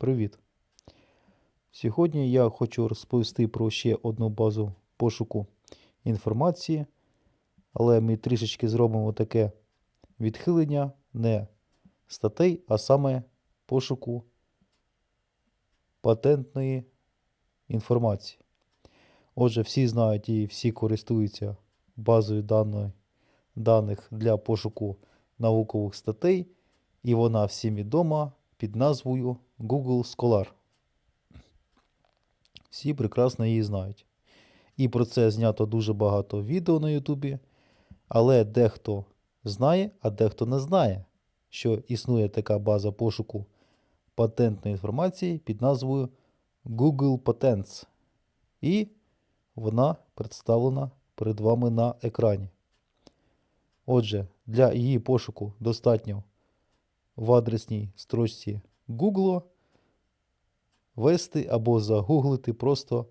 Привіт! Сьогодні я хочу розповісти про ще одну базу пошуку інформації, але ми трішечки зробимо таке відхилення не статей, а саме пошуку патентної інформації. Отже, всі знають і всі користуються базою даної, даних для пошуку наукових статей, і вона всім відома під назвою Google Scholar. Всі прекрасно її знають. І про це знято дуже багато відео на Ютубі, але дехто знає, а дехто не знає, що існує така база пошуку патентної інформації під назвою Google Patents. І вона представлена перед вами на екрані. Отже, для її пошуку достатньо в адресній строчці Google ввести або загуглити просто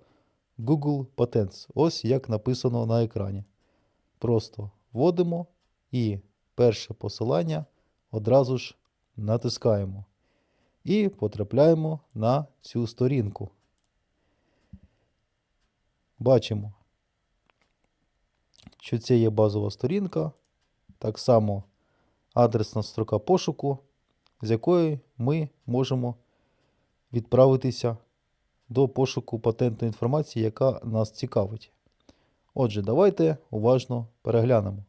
Google Patents. Ось як написано на екрані. Просто вводимо і перше посилання одразу ж натискаємо. І потрапляємо на цю сторінку. Бачимо, що це є базова сторінка. Так само адресна строка пошуку, з якої ми можемо відправитися до пошуку патентної інформації, яка нас цікавить. Отже, давайте уважно переглянемо.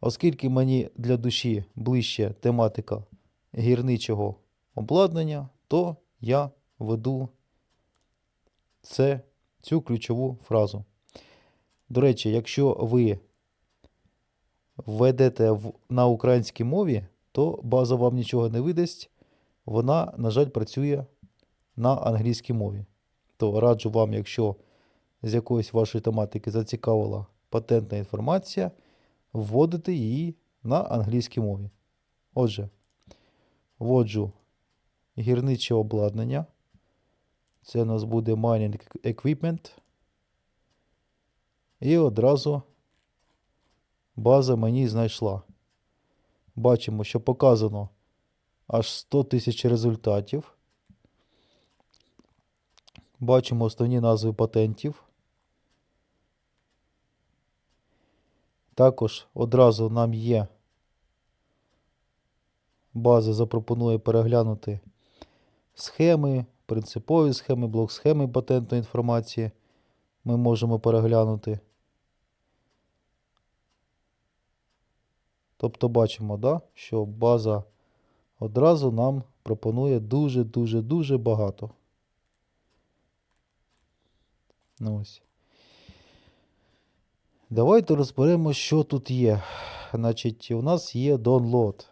Оскільки мені для душі ближче тематика гірничого обладнання, то я веду це, цю ключову фразу. До речі, якщо ви введете в, на українській мові, то база вам нічого не видасть. Вона, на жаль, працює на англійській мові. То раджу вам, якщо з якоїсь вашої тематики зацікавила патентна інформація, вводити її на англійській мові. Отже, вводжу гірниче обладнання. Це у нас буде Mining Equipment. І одразу база мені знайшла. Бачимо, що показано аж 100 тисяч результатів. Бачимо основні назви патентів. Також одразу нам є база запропонує переглянути схеми, принципові схеми, блок схеми патентної інформації. Ми можемо переглянути. Тобто бачимо, да, що база одразу нам пропонує дуже-дуже-дуже багато. Ну, ось. Давайте розберемо, що тут є. Значить, у нас є download.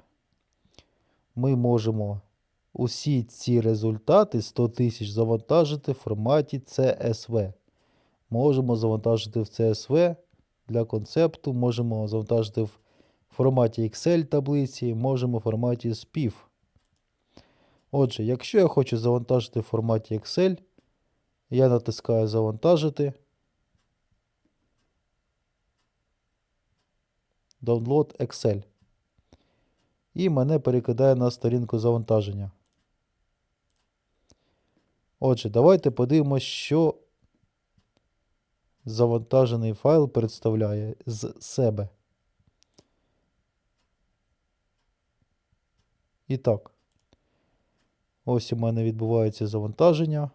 Ми можемо усі ці результати 100 тисяч завантажити в форматі CSV. Можемо завантажити в CSV для концепту, можемо завантажити в форматі Excel таблиці, можемо в форматі SPIF. Отже, якщо я хочу завантажити в форматі Excel, я натискаю Завантажити. Download Excel. І мене перекидає на сторінку завантаження. Отже, давайте подивимось, що завантажений файл представляє з себе. І так, ось у мене відбувається завантаження.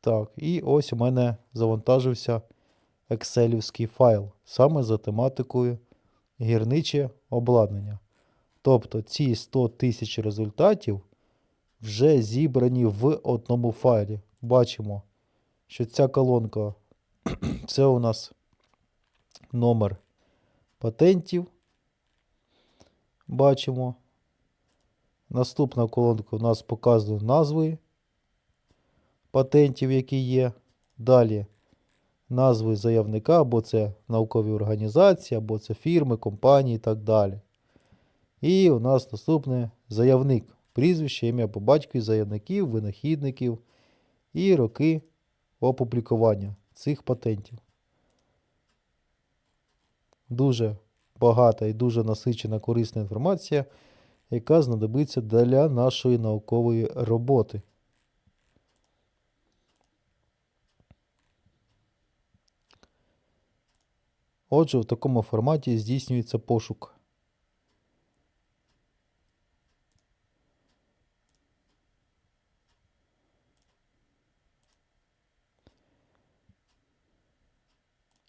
Так, і ось у мене завантажився екселівський файл саме за тематикою гірниче обладнання. Тобто ці 100 тисяч результатів вже зібрані в одному файлі. Бачимо, що ця колонка це у нас номер патентів. Бачимо. Наступна колонка у нас показує назви патентів, які є. Далі назви заявника, або це наукові організації, або це фірми, компанії і так далі. І у нас наступне заявник. Прізвище, ім'я по батькові заявників, винахідників і роки опублікування цих патентів. дуже багата і дуже насичена корисна інформація, яка знадобиться для нашої наукової роботи. Отже, в такому форматі здійснюється пошук.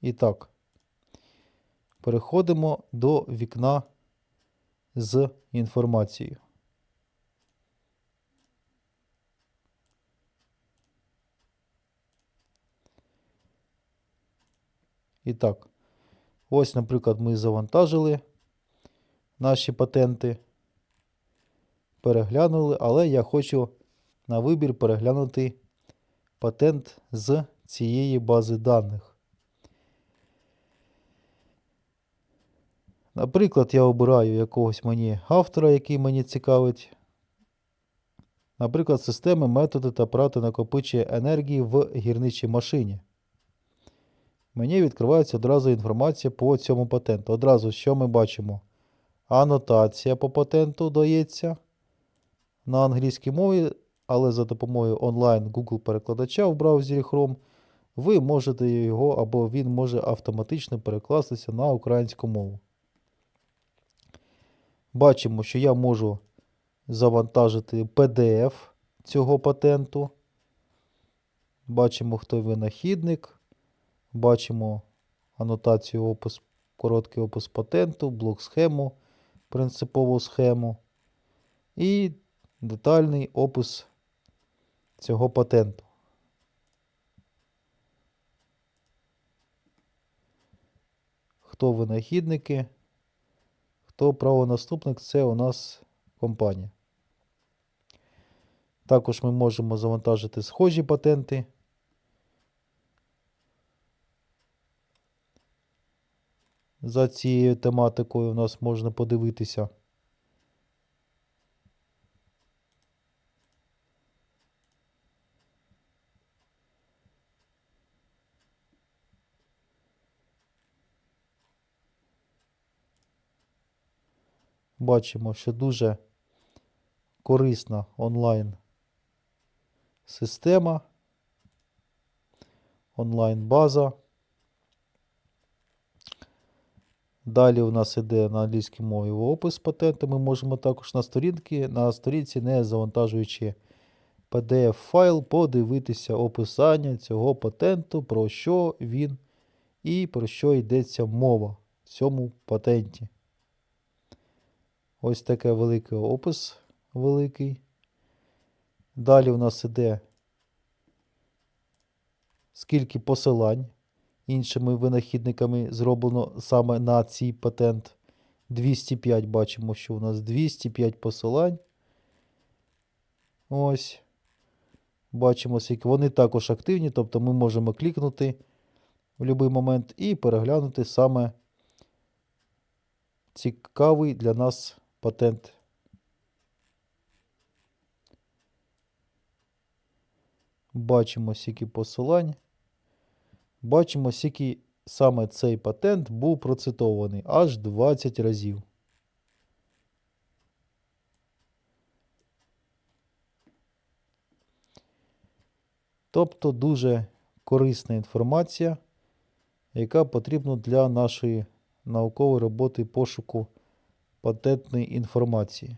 І так, переходимо до вікна з інформацією. І так, ось, наприклад, ми завантажили наші патенти, переглянули, але я хочу на вибір переглянути патент з цієї бази даних. Наприклад, я обираю якогось мені автора, який мені цікавить. Наприклад, системи, методи та апарати накопичення енергії в гірничій машині. Мені відкривається одразу інформація по цьому патенту. Одразу, що ми бачимо? Анотація по патенту дається на англійській мові, але за допомогою онлайн Google перекладача в браузері Chrome ви можете його або він може автоматично перекластися на українську мову. Бачимо, що я можу завантажити PDF цього патенту. Бачимо, хто винахідник. Бачимо анотацію опис, короткий опис патенту, блок схему, принципову схему і детальний опис цього патенту. Хто винахідники? То правонаступник це у нас компанія. Також ми можемо завантажити схожі патенти. За цією тематикою у нас можна подивитися. Бачимо, що дуже корисна онлайн система, онлайн база. Далі у нас іде на англійській мові опис патенту. Ми можемо також на сторінці, на сторінці, не завантажуючи PDF-файл, подивитися описання цього патенту, про що він і про що йдеться мова в цьому патенті. Ось таке великий опис великий. Далі у нас іде скільки посилань іншими винахідниками зроблено саме на цей патент. 205 бачимо, що у нас 205 посилань. Ось. Бачимо, скільки вони також активні, тобто ми можемо клікнути в будь-який момент і переглянути саме цікавий для нас патент. Бачимо скільки посилань. Бачимо, скільки саме цей патент був процитований аж 20 разів. Тобто дуже корисна інформація, яка потрібна для нашої наукової роботи пошуку патентної інформації.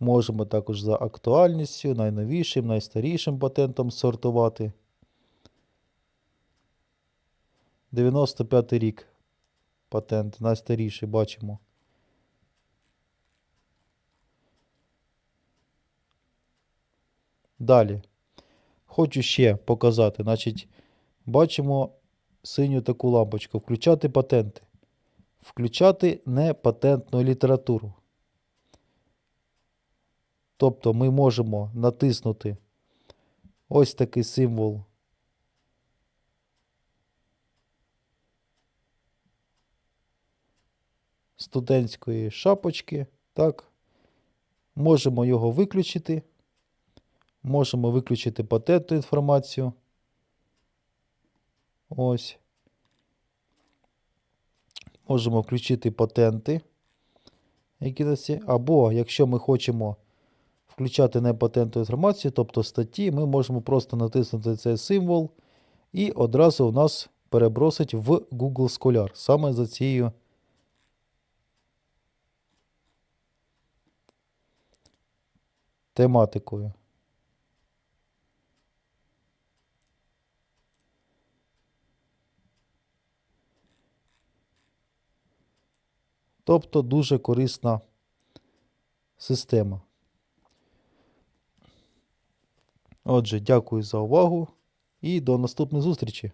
Можемо також за актуальністю, найновішим, найстарішим патентом сортувати. 95 рік патент, найстаріший бачимо. Далі. Хочу ще показати, значить, бачимо синю таку лампочку. Включати патенти. Включати не патентну літературу. Тобто ми можемо натиснути ось такий символ. Студентської шапочки, так. Можемо його виключити. Можемо виключити патентну інформацію. Ось. Можемо включити патенти, які є. Або, якщо ми хочемо включати не патентну інформацію, тобто статті, ми можемо просто натиснути цей символ, і одразу у нас перебросить в Google Scholar саме за цією тематикою. Тобто дуже корисна система. Отже, дякую за увагу і до наступної зустрічі.